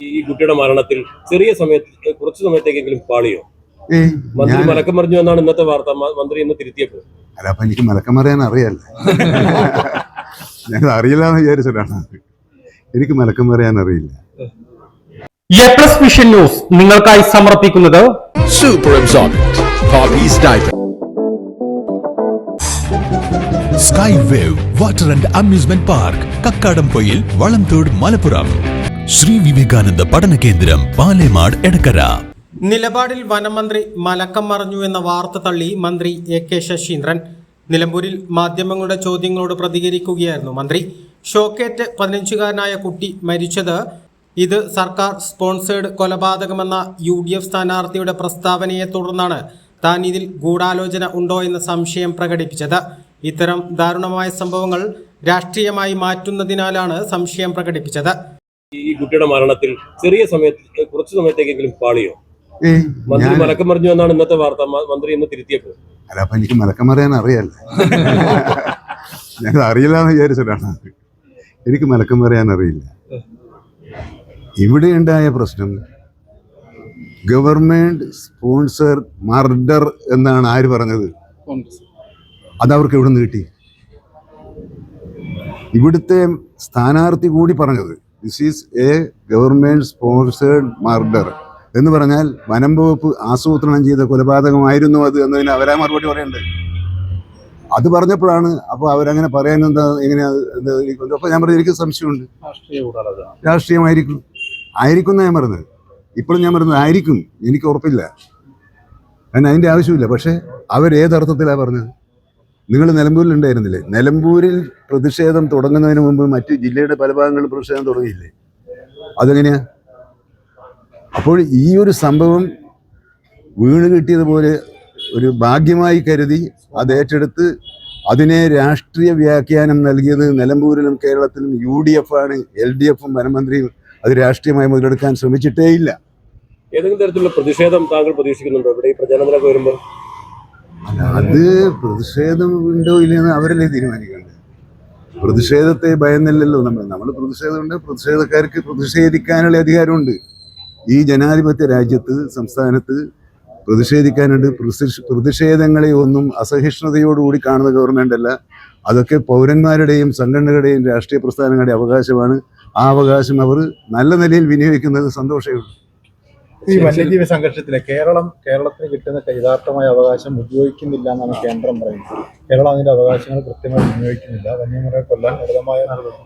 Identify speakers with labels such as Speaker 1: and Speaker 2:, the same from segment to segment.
Speaker 1: ഈ കുട്ടിയുടെ മരണത്തിൽ ചെറിയ സമയത്ത് കുറച്ചു സമയത്തേക്കെങ്കിലും പാളിയോ? മന്ത്രി മലക്കം മറിഞ്ഞു എന്നാണ് ഇന്നത്തെ വാർത്ത. മന്ത്രി ഇന്ന് തിരുത്തിയപ്പോൾ.
Speaker 2: അല്ല അപ്പൊ എനിക്ക് മലക്കം മറിയാൻ അറിയാല്ല? ഞാൻ അറിയില്ല എന്ന് വിചാരിച്ചിട്ടാണ് എനിക്ക് മലക്കം മറിയാൻ അറിയില്ല.
Speaker 3: എ പ്ലസ് വിഷൻ ന്യൂസ് നിങ്ങൾക്കായി സമർപ്പിക്കുന്നത്
Speaker 4: super Absorbent. Hobbies water and amusement park. Kakkadampoyil Valamthode Malappuram Sree Vivekananda പഠന കേന്ദ്രം പാലേമാട് എടക്കര.
Speaker 3: നിലപാടിൽ വനമന്ത്രി മലക്കം മറഞ്ഞു എന്ന വാർത്ത തള്ളി മന്ത്രി എ കെ ശശീന്ദ്രൻ. നിലമ്പൂരിൽ മാധ്യമങ്ങളുടെ ചോദ്യങ്ങളോട് പ്രതികരിക്കുകയായിരുന്നു മന്ത്രി. ഷോക്കേറ്റ് പതിനഞ്ചുകാരനായ കുട്ടി മരിച്ചത് ഇത് സർക്കാർ സ്പോൺസേഡ് കൊലപാതകമെന്ന യു ഡി എഫ് സ്ഥാനാർത്ഥിയുടെ പ്രസ്താവനയെ തുടർന്നാണ്. താൻ ഇതിൽ ഗൂഢാലോചന ഉണ്ടോ എന്ന സംശയം പ്രകടിപ്പിച്ചത്. ഇത്തരം ദാരുണമായ സംഭവങ്ങൾ രാഷ്ട്രീയമായി മാറ്റുന്നതിനാലാണ് സംശയം പ്രകടിപ്പിച്ചത്.
Speaker 1: ഈ കുട്ടിയുടെ മരണത്തിൽ ചെറിയ സമയത്ത് കുറച്ചു സമയത്തേക്കെങ്കിലും പാളിയോ? മന്ത്രി മലക്കം പറഞ്ഞു എന്നാണ് ഇന്നത്തെ വാർത്ത. മന്ത്രി ഇന്ന് തിരുത്തിയപ്പോൾ.
Speaker 2: അല്ല അപ്പൊ എനിക്ക് മലക്കം പറയാൻ അറിയാല്ല? ഞാൻ അറിയില്ല എന്ന് വിചാരിച്ചിട്ടാണ് എനിക്ക് മലക്കം പറയാൻ അറിയില്ല. ഇവിടെ ഉണ്ടായ പ്രശ്നം ഗവൺമെന്റ് സ്പോൺസർ മർഡർ എന്നാണ് ആര് പറഞ്ഞത്? അത് അവർക്ക് എവിടെ നിന്ന് കിട്ടി? ഇവിടുത്തെ സ്ഥാനാർത്ഥി കൂടി പറഞ്ഞത് this is a government sponsored murder എന്ന് പറഞ്ഞാൽ വനം വകുപ്പ് ആസൂത്രണം ചെയ്ത കൊലപാതകമായിരുന്നു അത് എന്നതിന് അവരാ മറുപടി പറയണ്ടേ അത് പറഞ്ഞപ്പോഴാണ് അപ്പോൾ അവരങ്ങനെ പറയാൻ എന്താ എങ്ങനെയാ എന്താ എനിക്ക് അപ്പോൾ ഞാൻ പറഞ്ഞു എനിക്ക് സംശയമുണ്ട്. രാഷ്ട്രീയമായിരിക്കും. ആയിരിക്കും എന്നാണ് ഞാൻ പറഞ്ഞത്. ഇപ്പോഴും ഞാൻ പറഞ്ഞത് ആയിരിക്കും. എനിക്ക് ഉറപ്പില്ല. അതിന് അതിന്റെ ആവശ്യമില്ല. പക്ഷേ അവരേതർത്ഥത്തിലാണ് പറഞ്ഞത്? നിങ്ങൾ നിലമ്പൂരിൽ ഉണ്ടായിരുന്നില്ലേ നിലമ്പൂരിൽ പ്രതിഷേധം തുടങ്ങുന്നതിന് മുമ്പ് മറ്റു ജില്ലയുടെ പല ഭാഗങ്ങളിലും പ്രതിഷേധം തുടങ്ങിയില്ലേ? അതെങ്ങനെയാ? അപ്പോൾ ഈ ഒരു സംഭവം വീണ് കിട്ടിയതുപോലെ ഒരു ഭാഗ്യമായി കരുതി അത് ഏറ്റെടുത്ത് അതിനെ രാഷ്ട്രീയ വ്യാഖ്യാനം നൽകിയത് നിലമ്പൂരിലും കേരളത്തിലും യു ഡി എഫ് ആണ്. എൽ ഡി എഫും വനമന്ത്രിയും അത് രാഷ്ട്രീയമായി മുതലെടുക്കാൻ ശ്രമിച്ചിട്ടേയില്ല.
Speaker 1: ഏതെങ്കിലും തരത്തിലുള്ള പ്രതിഷേധം താങ്കൾ പ്രതീക്ഷിക്കുന്നുണ്ടോ? ഇവിടെ ഈ പ്രചാരണത്തിലൊക്കെ വരുമ്പോൾ
Speaker 2: അത് പ്രതിഷേധം ഉണ്ടോ ഇല്ലെന്ന് അവരല്ലേ തീരുമാനിക്കേണ്ടത്? പ്രതിഷേധത്തെ ഭയന്നില്ലല്ലോ നമ്മൾ. നമ്മൾ പ്രതിഷേധമുണ്ട്. പ്രതിഷേധക്കാർക്ക് പ്രതിഷേധിക്കാനുള്ള അധികാരമുണ്ട്. ഈ ജനാധിപത്യ രാജ്യത്ത് സംസ്ഥാനത്ത് പ്രതിഷേധിക്കാനുണ്ട്. പ്രതിഷേധങ്ങളെ ഒന്നും അസഹിഷ്ണുതയോടുകൂടി കാണുന്ന ഗവർണ്മെന്റ് അല്ല. അതൊക്കെ പൗരന്മാരുടെയും സംഘടനകളുടെയും രാഷ്ട്രീയ പ്രസ്ഥാനങ്ങളുടെയും അവകാശമാണ്. ആ അവകാശം അവർ നല്ല നിലയിൽ വിനിയോഗിക്കുന്നത് സന്തോഷമേ ഉള്ളൂ
Speaker 5: ഈ വന്യജീവി സംഘർഷത്തിലെ കേരളം കേരളത്തിന് കിട്ടുന്ന യഥാർത്ഥമായ അവകാശം ഉപയോഗിക്കുന്നില്ല എന്നാണ് കേന്ദ്രം പറയുന്നത്. കേരളം അതിന്റെ അവകാശങ്ങൾ കൃത്യമായി വിനിയോഗിക്കുന്നില്ല. വന്യമൃഗ കൊല്ലാൻ ലളിതമായ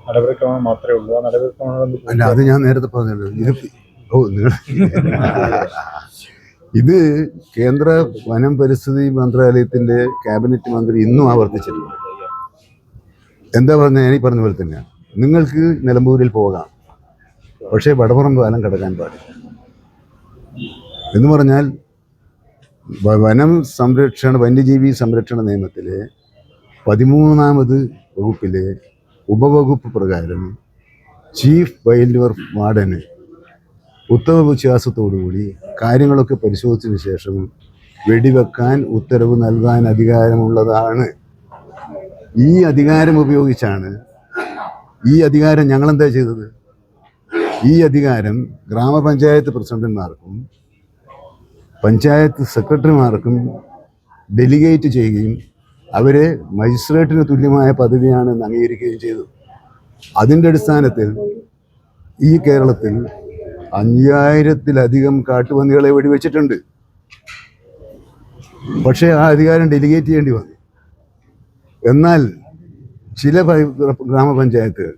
Speaker 5: നടപടിക്രമം മാത്രമേ ഉള്ളൂ. ആ നടപടിക്രമങ്ങൾ
Speaker 2: അത് ഞാൻ നേരത്തെ പറഞ്ഞല്ലോ. ഇത് ഓ നിങ്ങൾ ഇത് കേന്ദ്ര വനം പരിസ്ഥിതി മന്ത്രാലയത്തിന്റെ ക്യാബിനറ്റ് മന്ത്രി ഇന്നും ആവർത്തിച്ചിട്ടുണ്ട്. എന്താ പറഞ്ഞ ഞാൻ ഈ പറഞ്ഞ പോലെ തന്നെയാണ് നിങ്ങൾക്ക് നിലമ്പൂരിൽ പോകാം. പക്ഷേ വടപുറം പാലം കിടക്കാൻ പാടില്ല. എന്ന് പറഞ്ഞാൽ വനം സംരക്ഷണ വന്യജീവി സംരക്ഷണ നിയമത്തിലെ പതിമൂന്നാമത് വകുപ്പിലെ ഉപവകുപ്പ് പ്രകാരം ചീഫ് വൈൽഡ് വർഫ് വാർഡന് ഉത്തമ വിശ്വാസത്തോടുകൂടി കാര്യങ്ങളൊക്കെ പരിശോധിച്ചതിന് ശേഷം വെടിവെക്കാൻ ഉത്തരവ് നൽകാൻ അധികാരമുള്ളതാണ്. ഈ അധികാരം ഉപയോഗിച്ചാണ് ഈ അധികാരം ഞങ്ങളെന്താ ചെയ്തത്? ഈ അധികാരം ഗ്രാമപഞ്ചായത്ത് പ്രസിഡന്റുമാർക്കും പഞ്ചായത്ത് സെക്രട്ടറിമാർക്കും ഡെലിഗേറ്റ് ചെയ്യുകയും അവരെ മജിസ്ട്രേറ്റിന് തുല്യമായ പദവിയാണെന്ന് അംഗീകരിക്കുകയും ചെയ്തു. അതിന്റെ അടിസ്ഥാനത്തിൽ ഈ കേരളത്തിൽ അഞ്ചായിരത്തിലധികം കാട്ടുപന്നികളെ വെടിവെച്ചിട്ടുണ്ട്. പക്ഷേ ആ അധികാരം ഡെലിഗേറ്റ് ചെയ്യേണ്ടി വന്നു. എന്നാൽ ചില ഗ്രാമപഞ്ചായത്തുകൾ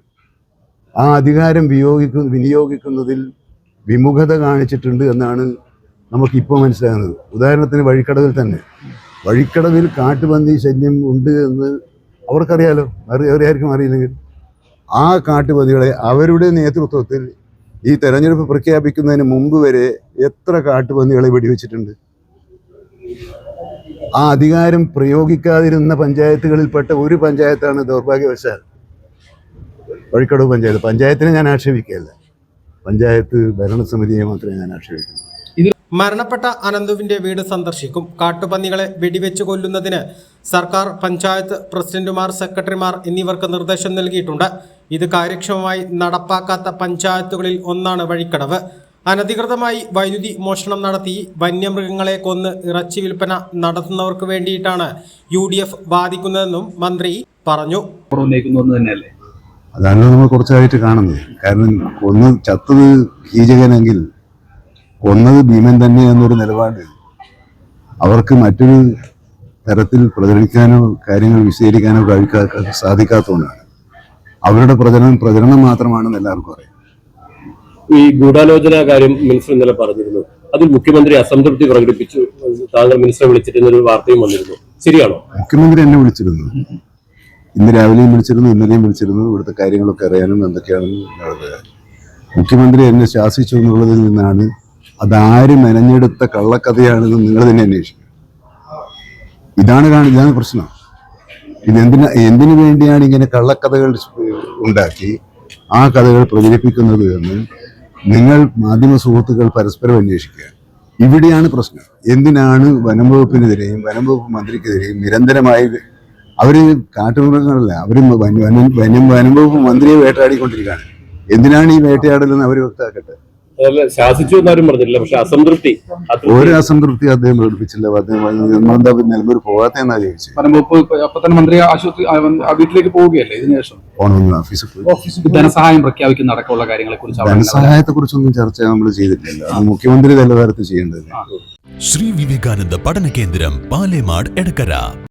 Speaker 2: ആ അധികാരം വിയോഗിക്കുന്ന വിനിയോഗിക്കുന്നതിൽ വിമുഖത കാണിച്ചിട്ടുണ്ട് എന്നാണ് നമുക്കിപ്പോൾ മനസ്സിലാകുന്നത്. ഉദാഹരണത്തിന് വഴിക്കടവിൽ തന്നെ. വഴിക്കടവിൽ കാട്ടുപന്നി ശല്യം ഉണ്ട് എന്ന് അവർക്കറിയാലോ. അറി അറിയാർക്കും അറിയില്ലെങ്കിൽ. ആ കാട്ടുപന്നികളെ അവരുടെ നേതൃത്വത്തിൽ ഈ തെരഞ്ഞെടുപ്പ് പ്രഖ്യാപിക്കുന്നതിന് മുമ്പ് വരെ എത്ര കാട്ടുപന്നികളെ വെടിവെച്ചിട്ടുണ്ട്? ആ അധികാരം പ്രയോഗിക്കാതിരുന്ന പഞ്ചായത്തുകളിൽപ്പെട്ട ഒരു പഞ്ചായത്താണ് ദൗർഭാഗ്യവശാൽ വഴിക്കടവ് പഞ്ചായത്ത്. പഞ്ചായത്തിനെ ഞാൻ ആക്ഷേപിക്കുകയല്ല. പഞ്ചായത്ത് ഭരണസമിതിയെ മാത്രമേ ഞാൻ ആക്ഷേപിക്കുന്നു
Speaker 3: മരണപ്പെട്ട അനന്തുവിന്റെ വീട് സന്ദർശിക്കും. കാട്ടുപന്നികളെ വെടിവെച്ച് കൊല്ലുന്നതിന് സർക്കാർ പഞ്ചായത്ത് പ്രസിഡന്റുമാർ സെക്രട്ടറിമാർ എന്നിവർക്ക് നിർദ്ദേശം നൽകിയിട്ടുണ്ട്. ഇത് കാര്യക്ഷമമായി നടപ്പാക്കാത്ത പഞ്ചായത്തുകളിൽ ഒന്നാണ് വഴിക്കടവ്. അനധികൃതമായി വൈദ്യുതി മോഷണം നടത്തി വന്യമൃഗങ്ങളെ കൊന്ന് ഇറച്ചി വിൽപ്പന നടത്തുന്നവർക്ക് വേണ്ടിയിട്ടാണ് യു ഡി എഫ് ബാധിക്കുന്നതെന്നും മന്ത്രി പറഞ്ഞു.
Speaker 6: അതാണ്
Speaker 2: അതാണല്ലോ നമ്മൾ കുറച്ചായിട്ട് കാണുന്നത്. കാരണം ഒന്ന് ചത്തത് കീചകനെങ്കിൽ കൊന്നത് ഭീമൻ തന്നെ എന്നൊരു നിലപാട്. അവർക്ക് മറ്റൊരു തരത്തിൽ പ്രചരിക്കാനോ കാര്യങ്ങൾ വിശദീകരിക്കാനോ കഴിക്കാ സാധിക്കാത്തതുകൊണ്ടാണ്. അവരുടെ പ്രചരണം പ്രചരണം മാത്രമാണെന്ന് എല്ലാവർക്കും അറിയാം.
Speaker 1: ഈ ഗൂഢാലോചന കാര്യം മിനിസ്റ്റർ ഇന്നലെ പറഞ്ഞിരുന്നു. അതിൽ മുഖ്യമന്ത്രി അസംതൃപ്തി പ്രകടിപ്പിച്ചു. താങ്കൾ മിനിസ്റ്ററെ വിളിച്ചിട്ടൊരു വാർത്തയും വന്നിരുന്നു. ശരിയാണോ?
Speaker 2: മുഖ്യമന്ത്രി എന്നെ വിളിച്ചിരുന്നു. ഇന്ന് രാവിലെയും വിളിച്ചിരുന്നു ഇന്നലെയും വിളിച്ചിരുന്നു. ഇവിടുത്തെ കാര്യങ്ങളൊക്കെ അറിയാനും എന്തൊക്കെയാണെന്ന് മുഖ്യമന്ത്രി എന്നെ ശാസിച്ചു എന്നുള്ളതിൽ നിന്നാണ് അതാര് മെനഞ്ഞെടുത്ത കള്ളക്കഥയാണെന്ന് നിങ്ങൾ തന്നെ അന്വേഷിക്കും ഇതാണ് ഇതാണ് പ്രശ്നം. ഇത് എന്തിനാ വേണ്ടിയാണ് ഇങ്ങനെ കള്ളക്കഥകൾ ഉണ്ടാക്കി ആ കഥകൾ പ്രചരിപ്പിക്കുന്നത് എന്ന് നിങ്ങൾ മാധ്യമ സുഹൃത്തുക്കൾ പരസ്പരം അന്വേഷിക്കുക. ഇവിടെയാണ് പ്രശ്നം. എന്തിനാണ് വനം വകുപ്പിനെതിരെയും വനം വകുപ്പ് മന്ത്രിക്കെതിരെയും നിരന്തരമായി അവർ കാട്ടുമൃഗങ്ങളല്ല അവർ വന- വനം വകുപ്പ് മന്ത്രിയെ വേട്ടയാടിക്കൊണ്ടിരിക്കുകയാണ്. എന്തിനാണ് ഈ വേട്ടയാടലെന്ന് അവർ വ്യക്തമാക്കട്ടെ?
Speaker 1: ശാസിച്ചു എന്നാരും പറഞ്ഞില്ല പക്ഷെ അസംതൃപ്തി.
Speaker 2: ഒരു അസംതൃപ്തി അദ്ദേഹം പ്രകടിപ്പിച്ചില്ല. അദ്ദേഹം നിലമ്പൂർ പോകാത്തെന്നാ ചോദിച്ചു
Speaker 6: വനംവകുപ്പ് ഇപ്പൊ അപ്പൊ തന്നെ മന്ത്രി ആശുപത്രി വീട്ടിലേക്ക് പോവുകയല്ലേ
Speaker 2: ഇതിനുശേഷം ഓഫീസിൽ പോയി.
Speaker 6: ധനസഹായം പ്രഖ്യാപിക്കുന്ന അടക്കമുള്ള കാര്യങ്ങളെ കുറിച്ച്
Speaker 2: ധനസഹായത്തെ കുറിച്ചൊന്നും ചർച്ച നമ്മൾ ചെയ്തിട്ടില്ല. അത് മുഖ്യമന്ത്രി നിലവാരത്തിൽ ചെയ്യേണ്ടത്.
Speaker 4: ശ്രീ വിവേകാനന്ദ പഠന കേന്ദ്രം പാലേമാട് എടക്കര.